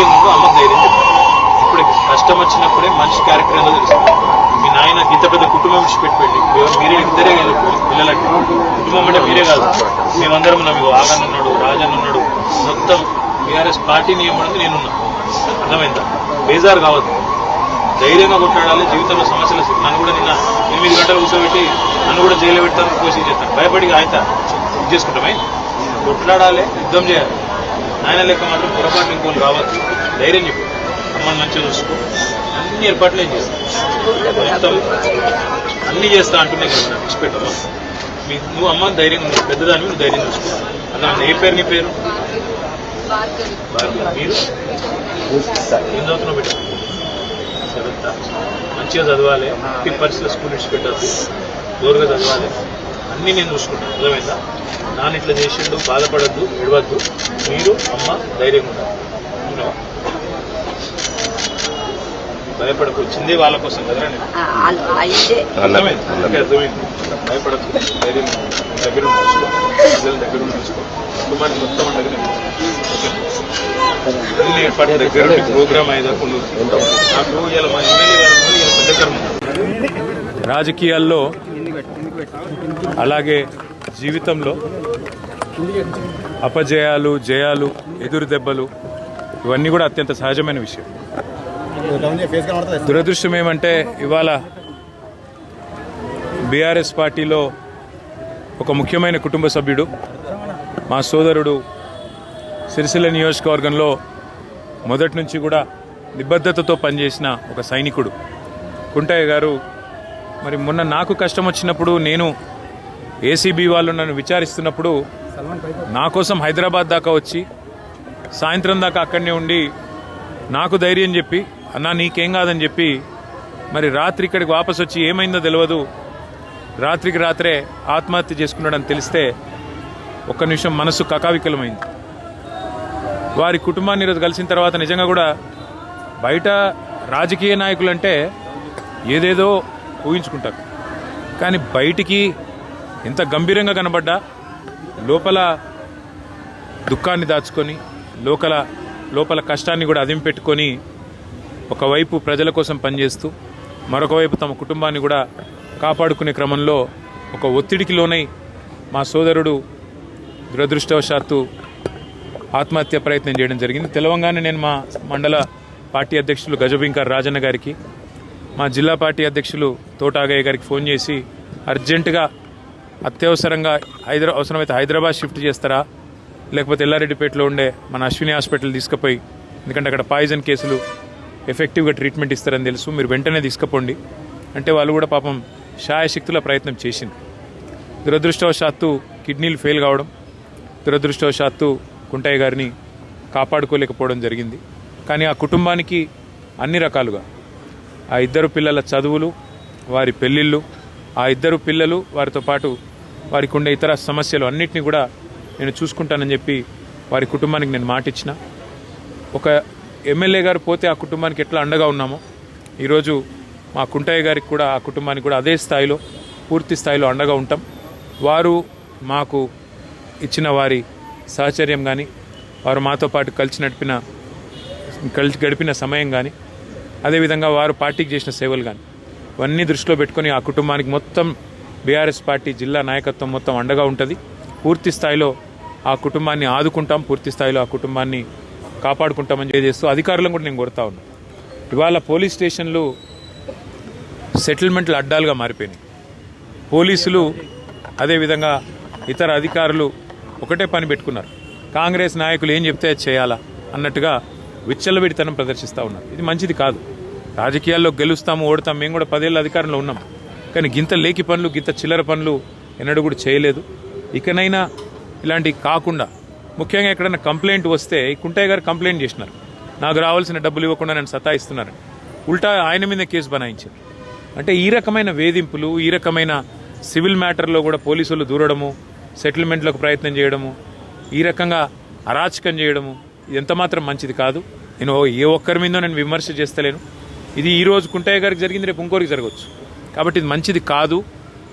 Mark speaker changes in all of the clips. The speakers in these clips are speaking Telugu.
Speaker 1: ధైర్యం ఉందో అమ్మ ధైర్యం ఇప్పుడు కష్టం వచ్చినప్పుడే మనిషి క్యారెక్టర్ ఏదో తెలుస్తుంది మీ నాయన ఇంత పెద్ద కుటుంబం విడిచిపెట్టిపెట్టి మీరే ఇద్దరే పిల్లలకి కుటుంబం అంటే మీరే కాదు. మేమందరం ఉన్నాం. ఇగో ఆగన్ ఉన్నాడు రాజన్ ఉన్నాడు మొత్తం బీఆర్ఎస్ పార్టీ నియమం నేనున్నా. అర్థమైందా? బేజారు కావద్దు. ధైర్యంగా కొట్లాడాలి. జీవితంలో సమస్యలు నన్ను కూడా నిన్న ఎనిమిది గంటలు కూర్చోబెట్టి నన్ను కూడా జైలు పెడతాను కోసి చేస్తాను భయపడి ఆయన బుక్ చేసుకుంటామే? కొట్లాడాలి. యుద్ధం చేయాలి. ఆయన లెక్క మాత్రం పొరపాటు ఇంకోళ్ళు రావచ్చు ధైర్యం చెప్పు. అమ్మని మంచిగా చూసుకో. అన్ని ఏర్పాట్లు ఏం చేస్తాను మొత్తం అన్ని చేస్తా అంటున్నా కదా నాకు విడిచిపెట్టమ్మా మీ నువ్వు అమ్మ ధైర్యం పెద్దదాన్ని నువ్వు ధైర్యం చూసుకో. అలా ఏ పేరు నీ పేరు? మీరు? ఏం చదువుతున్నావు బిడ్డ? సెవెంత్. మంచిగా చదవాలి. ఎట్టి స్కూల్ స్కూల్ విడిచిపెట్టద్దు. జోరుగా చదవాలి. అన్నీ నేను చూసుకుంటాను. అర్థమైందా? నాన్న ఇట్లా చేసిండు బాధపడద్దు ఎడవద్దు మీరు అమ్మ ధైర్యంగా ఉండాలి? భయపడకు. వచ్చిందే వాళ్ళ కోసం కదరా అర్థమైంది? భయపడద్దు ధైర్యం దగ్గర ఉండి చూసుకో. పిల్లల దగ్గర ఉండి చూసుకో. కుటుంబాన్ని మొత్తం ఏర్పాటు దగ్గర ప్రోగ్రామ్. నాకు ఇలా మా ఎమ్మెల్యే గారు ఉన్నారు, ఇలా పెద్ద కర్మ రాజకీయాల్లో అలాగే జీవితంలో అపజయాలు జయాలు ఎదురు దెబ్బలు ఇవన్నీ కూడా అత్యంత సహజమైన విషయం. దురదృష్టం ఏమంటే ఇవాళ బీఆర్ఎస్ పార్టీలో ఒక ముఖ్యమైన కుటుంబ సభ్యుడు మా సోదరుడు సిరిసిల్ల నియోజకవర్గంలో మొదటి నుంచి కూడా నిబద్ధతతో పనిచేసిన ఒక సైనికుడు. కుంటయ్య గారు మరి మొన్న నాకు కష్టం వచ్చినప్పుడు నేను ఏసీబీ వాళ్ళు నన్ను విచారిస్తున్నప్పుడు నా కోసం హైదరాబాద్ దాకా వచ్చి సాయంత్రం దాకా అక్కడనే ఉండి నాకు ధైర్యం చెప్పి అన్నా నీకేం కాదని చెప్పి మరి రాత్రి ఇక్కడికి వాపస్ వచ్చి ఏమైందో తెలియదు రాత్రికి రాత్రే ఆత్మహత్య చేసుకున్నాడని తెలిస్తే ఒక్క నిమిషం మనసు కకావికలమైంది. వారి కుటుంబాన్ని ఈరోజు కలిసిన తర్వాత నిజంగా కూడా బయట రాజకీయ నాయకులు అంటే ఏదేదో ఊహించుకుంటారు. కానీ బయటికి ఎంత గంభీరంగా కనబడ్డా లోపల దుఃఖాన్ని దాచుకొని లోకల లోపల కష్టాన్ని కూడా అదిం పెట్టుకొని ఒకవైపు ప్రజల కోసం పనిచేస్తూ మరొక వైపు తమ కుటుంబాన్ని కూడా కాపాడుకునే క్రమంలో ఒక ఒత్తిడికి లోనై మా సోదరుడు దురదృష్టవశాత్తు ఆత్మహత్య ప్రయత్నం చేయడం జరిగింది. తెలవంగానే నేను మా మండల పార్టీ అధ్యక్షులు గజబింకర్ రాజన్న గారికి మా జిల్లా పార్టీ అధ్యక్షులు తోటాగయ్య గారికి ఫోన్ చేసి అర్జెంటుగా అత్యవసరంగా హైదరా అవసరమైతే హైదరాబాద్ షిఫ్ట్ చేస్తారా? లేకపోతే ఎల్లారెడ్డిపేటలో ఉండే మన అశ్విని హాస్పిటల్ తీసుకుపోయి ఎందుకంటే అక్కడ పాయిజన్ కేసులు ఎఫెక్టివ్గా ట్రీట్మెంట్ ఇస్తారని తెలుసు మీరు వెంటనే తీసుకుపోండి. అంటే వాళ్ళు కూడా పాపం శాయశక్తుల ప్రయత్నం చేసింది దురదృష్టవశాత్తు కిడ్నీలు ఫెయిల్ కావడం దురదృష్టవశాత్తు కుంటయ్య గారిని కాపాడుకోలేకపోవడం జరిగింది. కానీ ఆ కుటుంబానికి అన్ని రకాలుగా ఆ ఇద్దరు పిల్లల చదువులు వారి పెళ్ళిళ్ళు ఆ ఇద్దరు పిల్లలు వారితో పాటు వారికి ఉండే ఇతర సమస్యలు అన్నిటినీ కూడా నేను చూసుకుంటానని చెప్పి వారి కుటుంబానికి నేను మాటిచ్చిన. ఒక ఎమ్మెల్యే గారు పోతే ఆ కుటుంబానికి ఎట్లా అండగా ఉన్నామో ఈరోజు మా కుంటయ్య గారికి కూడా ఆ కుటుంబానికి కూడా అదే స్థాయిలో పూర్తి స్థాయిలో అండగా ఉంటాం. వారు మాకు ఇచ్చిన వారి సహచర్యం కానీ వారు మాతో పాటు కలిసి నడిపిన కలిసి గడిపిన సమయం కానీ అదేవిధంగా వారు పార్టీకి చేసిన సేవలు కానీ ఇవన్నీ దృష్టిలో పెట్టుకొని ఆ కుటుంబానికి మొత్తం బీఆర్ఎస్ పార్టీ జిల్లా నాయకత్వం మొత్తం అండగా ఉంటుంది. పూర్తి స్థాయిలో ఆ కుటుంబాన్ని ఆదుకుంటాం పూర్తి స్థాయిలో ఆ కుటుంబాన్ని కాపాడుకుంటామని చేస్తూ అధికారులను కూడా నేను కోరుతా ఉన్నాను ఇవాళ పోలీస్ స్టేషన్లు సెటిల్మెంట్లు అడ్డాలుగా మారిపోయినాయి. పోలీసులు అదేవిధంగా ఇతర అధికారులు ఒకటే పని పెట్టుకున్నారు. కాంగ్రెస్ నాయకులు ఏం చెప్తే అది చేయాలా అన్నట్టుగా విచ్చలవిడితనం ప్రదర్శిస్తూ ఉన్నారు. ఇది మంచిది కాదు. రాజకీయాల్లో గెలుస్తాము ఓడతాం మేము కూడా పదేళ్ళ అధికారంలో ఉన్నాం. కానీ గింత లేకి పనులు గింత చిల్లర పనులు ఎన్నడూ కూడా చేయలేదు. ఇకనైనా ఇలాంటివి కాకుండా ముఖ్యంగా ఎక్కడైనా కంప్లైంట్ వస్తే కుంటయ్య గారు కంప్లైంట్ చేసినారు. నాకు రావాల్సిన డబ్బులు ఇవ్వకుండా నన్ను సతాయిస్తున్నారు. ఉల్టా ఆయన మీద కేసు బనాయించారు. అంటే ఈ రకమైన వేధింపులు ఈ రకమైన సివిల్ మ్యాటర్లో కూడా పోలీసులు దూరడము సెటిల్మెంట్లకు ప్రయత్నం చేయడము ఈ రకంగా అరాచకం చేయడము ఎంతమాత్రం ఎంత మాత్రం మంచిది కాదు. నేను ఏ ఒక్కరి మీద నేను విమర్శ చేస్తలేను. ఇది ఈ రోజు కుంటయ్య గారికి జరిగింది రేపు ఇంకోరికి జరగవచ్చు. కాబట్టి ఇది మంచిది కాదు.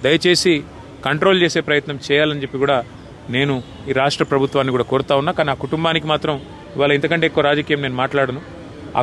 Speaker 1: దయచేసి కంట్రోల్ చేసే ప్రయత్నం చేయాలని చెప్పి కూడా నేను ఈ రాష్ట్ర ప్రభుత్వాన్ని కూడా కోరుతా ఉన్నా. కానీ ఆ కుటుంబానికి మాత్రం ఇవాళ ఇంతకంటే ఎక్కువ రాజకీయం నేను మాట్లాడను. ఆ